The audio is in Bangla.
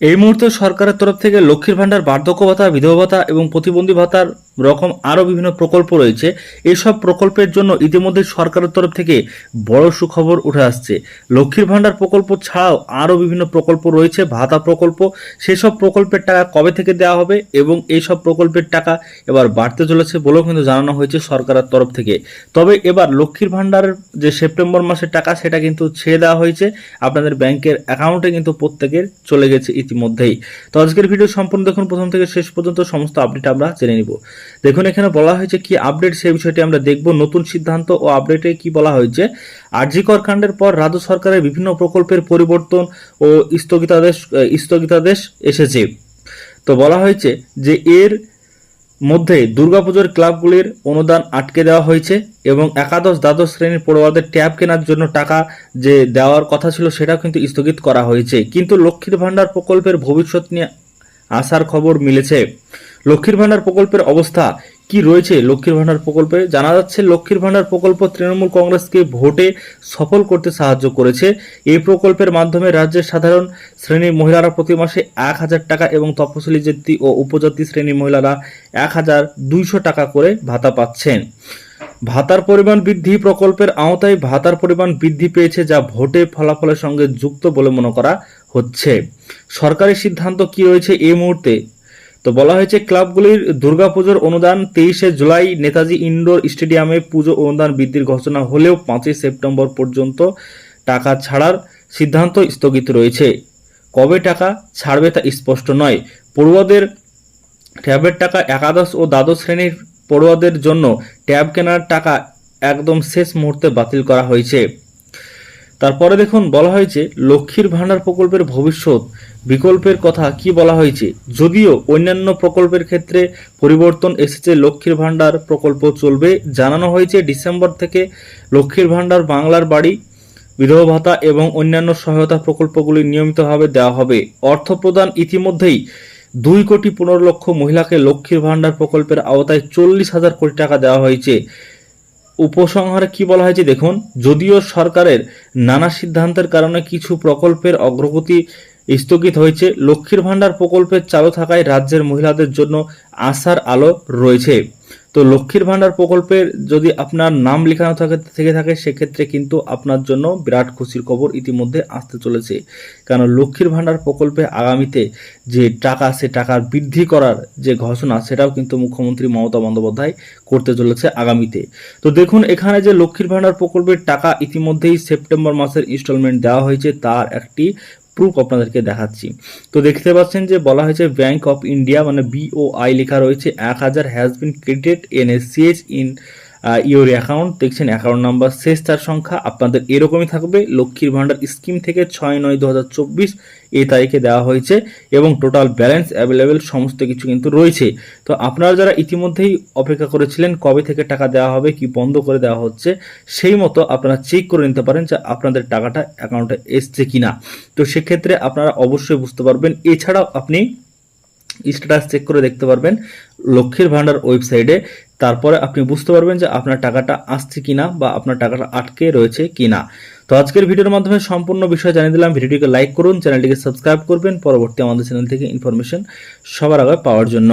এই মুহূর্তে সরকারের তরফ থেকে লক্ষ্মীর ভাণ্ডার বার্ধক্য ভাতা বিধবা ভাতা এবং প্রতিবন্ধী ভাতার রকম আরও বিভিন্ন প্রকল্প রয়েছে। এসব প্রকল্পের জন্য ইতিমধ্যে সরকারের তরফ থেকে বড় সুখবর উঠে আসছে। লক্ষ্মীর ভাণ্ডার প্রকল্প ছাড়াও আরও বিভিন্ন প্রকল্প রয়েছে, ভাতা প্রকল্প। সেসব প্রকল্পের টাকা কবে থেকে দেওয়া হবে এবং এইসব প্রকল্পের টাকা এবার বাড়তে চলেছে বলেও কিন্তু জানানো হয়েছে সরকারের তরফ থেকে। তবে এবার লক্ষ্মীর ভাণ্ডারের যে সেপ্টেম্বর মাসের টাকা, সেটা কিন্তু ছেড়ে দেওয়া হয়েছে। আপনাদের ব্যাংকের অ্যাকাউন্টে কিন্তু প্রত্যেকের চলে গেছে ইতিমধ্যেই। তো আজকের ভিডিও সম্পূর্ণ দেখুন। প্রথম থেকে শেষ পর্যন্ত সমস্ত আপডেট আমরা জেনে নিব। দেখুন, এখানে বলা হয়েছে কি আপডেট সেই বিষয়টি আমরা দেখব। নতুন সিদ্ধান্ত ও আপডেটে কি বলা হয়েছে? আরজিকর কাণ্ডের পর রাজ্য সরকারের বিভিন্ন প্রকল্পের পরিবর্তন ও স্থগিতাদেশ স্থগিতাদেশ এসেছে। তো বলা হয়েছে যে এর মধ্যে দুর্গাপুজোর ক্লাবগুলির অনুদান আটকে দেওয়া হয়েছে এবং একাদশ, দ্বাদশ শ্রেণির পড়ুয়াদের ট্যাব কেনার জন্য টাকা যে দেওয়ার কথা ছিল সেটাও কিন্তু স্থগিত করা হয়েছে। কিন্তু লক্ষ্মীর ভাণ্ডার প্রকল্পের ভবিষ্যৎ নিয়ে আসার খবর মিলেছে। লক্ষ্মীর ভাণ্ডার প্রকল্পের অবস্থা কি রয়েছে? লক্ষ্মীর ভাণ্ডার প্রকল্পে জানা যাচ্ছে, লক্ষ্মীর ভাণ্ডার প্রকল্প তৃণমূল কংগ্রেসকে ভোটে সফল করতে সাহায্য করেছে। এই প্রকল্পের মাধ্যমে রাজ্যের সাধারণ শ্রেণির মহিলারা প্রতি মাসে এক হাজার টাকা এবং তপশিলি জাতি ও উপজাতি শ্রেণির মহিলারা এক হাজার দুইশো টাকা করে ভাতা পাচ্ছেন। ভাতার পরিমাণ বৃদ্ধি প্রকল্পের আওতায় ভাতার পরিমাণ বৃদ্ধি পেয়েছে যা ভোটে ফলাফলের সঙ্গে যুক্ত বলে মনে করা হচ্ছে। সরকারি সিদ্ধান্ত কি রয়েছে এই মুহূর্তে? তো বলা হয়েছে, ক্লাবগুলির দুর্গাপুজোর অনুদান তেইশে জুলাই নেতাজি ইনডোর স্টেডিয়ামে পুজো অনুদান বৃদ্ধির ঘোষণা হলেও পাঁচই সেপ্টেম্বর পর্যন্ত টাকা ছাড়ার সিদ্ধান্ত স্থগিত রয়েছে। কবে টাকা ছাড়বে তা স্পষ্ট নয়। পড়ুয়াদের ট্যাবের টাকা একাদশ ও দ্বাদশ শ্রেণির পড়ুয়াদের জন্য ট্যাব কেনার টাকা একদম শেষ মুহূর্তে বাতিল করা হয়েছে। তারপরে দেখুন বলা হয়েছে, লক্ষ্মীর ভাণ্ডার প্রকল্পের ভবিষ্যৎ বিকল্পের কথা কি বলা হয়েছে? যদিও অন্যান্য প্রকল্পের ক্ষেত্রে পরিবর্তন এসেছে, লক্ষ্মীর ভাণ্ডার প্রকল্প চলবে। জানানো হয়েছে, ডিসেম্বর থেকে লক্ষ্মীর ভাণ্ডার বাংলার বাড়ি, বিধবা ভাতা এবং অন্যান্য সহায়তা প্রকল্পগুলি নিয়মিতভাবে দেওয়া হবে। অর্থ প্রদান ইতিমধ্যেই দুই কোটি পনেরো লক্ষ মহিলাকে লক্ষ্মীর ভাণ্ডার প্রকল্পের আওতায় চল্লিশ হাজার কোটি টাকা দেওয়া হয়েছে। উপসংহারে কি বলা হয়েছে দেখুন, যদিও সরকারের নানা সিদ্ধান্তের কারণে কিছু প্রকল্পের অগ্রগতি স্থগিত হয়েছে, লক্ষ্মীর ভাণ্ডার প্রকল্পের চালু থাকায় রাজ্যের মহিলাদের জন্য আশার আলো রয়েছে। তো লক্ষ্মীর ভাণ্ডার প্রকল্পের যদি আপনার নাম লেখানো থাকে, থেকে থাকে, সেক্ষেত্রে কিন্তু আপনার জন্য বিরাট খুশির খবর ইতিমধ্যে আসতে চলেছে। কারণ লক্ষ্মীর ভাণ্ডার প্রকল্পে আগামীতে যে টাকা, সে টাকার বৃদ্ধি করার যে ঘোষণা, সেটাও কিন্তু মুখ্যমন্ত্রী মমতা বন্দ্যোপাধ্যায় করতে চলেছে আগামীতে। তো দেখুন, এখানে যে লক্ষ্মীর ভাণ্ডার প্রকল্পের টাকা ইতিমধ্যেই সেপ্টেম্বর মাসের ইনস্টলমেন্ট দেওয়া হয়েছে, তার একটি প্রুফ আপনাদেরকে দেখাচ্ছি। তো দেখতে পাচ্ছেন যে বলা হয়েছে ব্যাংক অফ ইন্ডিয়া মানে বিওআই লেখা রয়েছে, এক হাজার has been credit N S CH in your account দেখছেন অ্যাকাউন্ট নাম্বার শেষ তার সংখ্যা, আপনাদের এরকমই থাকবে। লক্ষ্মীর ভাণ্ডার স্কিম থেকে ছয় নয় দু হাজার চব্বিশ এই তারিখে দেওয়া হয়েছে এবং টোটাল ব্যালেন্স অ্যাভেলেবেল সমস্ত কিছু কিন্তু রয়েছে। তো আপনারা যারা ইতিমধ্যেই অপেক্ষা করেছিলেন কবে থেকে টাকা দেওয়া হবে, কি বন্ধ করে দেওয়া হচ্ছে, সেই মতো আপনারা চেক করে নিতে পারেন যে আপনাদের টাকাটা অ্যাকাউন্টে এসছে কিনা। তো সেক্ষেত্রে আপনারা অবশ্যই বুঝতে পারবেন। এছাড়াও আপনি স্ট্যাটাস চেক করে দেখতে পারবেন লক্ষ্মীর ভাণ্ডার ওয়েবসাইটে তারপরে আপনি বুঝতে পারবেন যে আপনার টাকাটা আসছে কিনা বা আপনার টাকাটা আটকে রয়েছে কিনা। তো আজকের ভিডিওর মাধ্যমে সম্পূর্ণ বিষয় জানিয়ে দিলাম। ভিডিওটিকে লাইক করুন, চ্যানেলটিকে সাবস্ক্রাইব করবেন। পরবর্তী আমাদের চ্যানেল থেকে ইনফরমেশন সবার আগে পাওয়ার জন্য।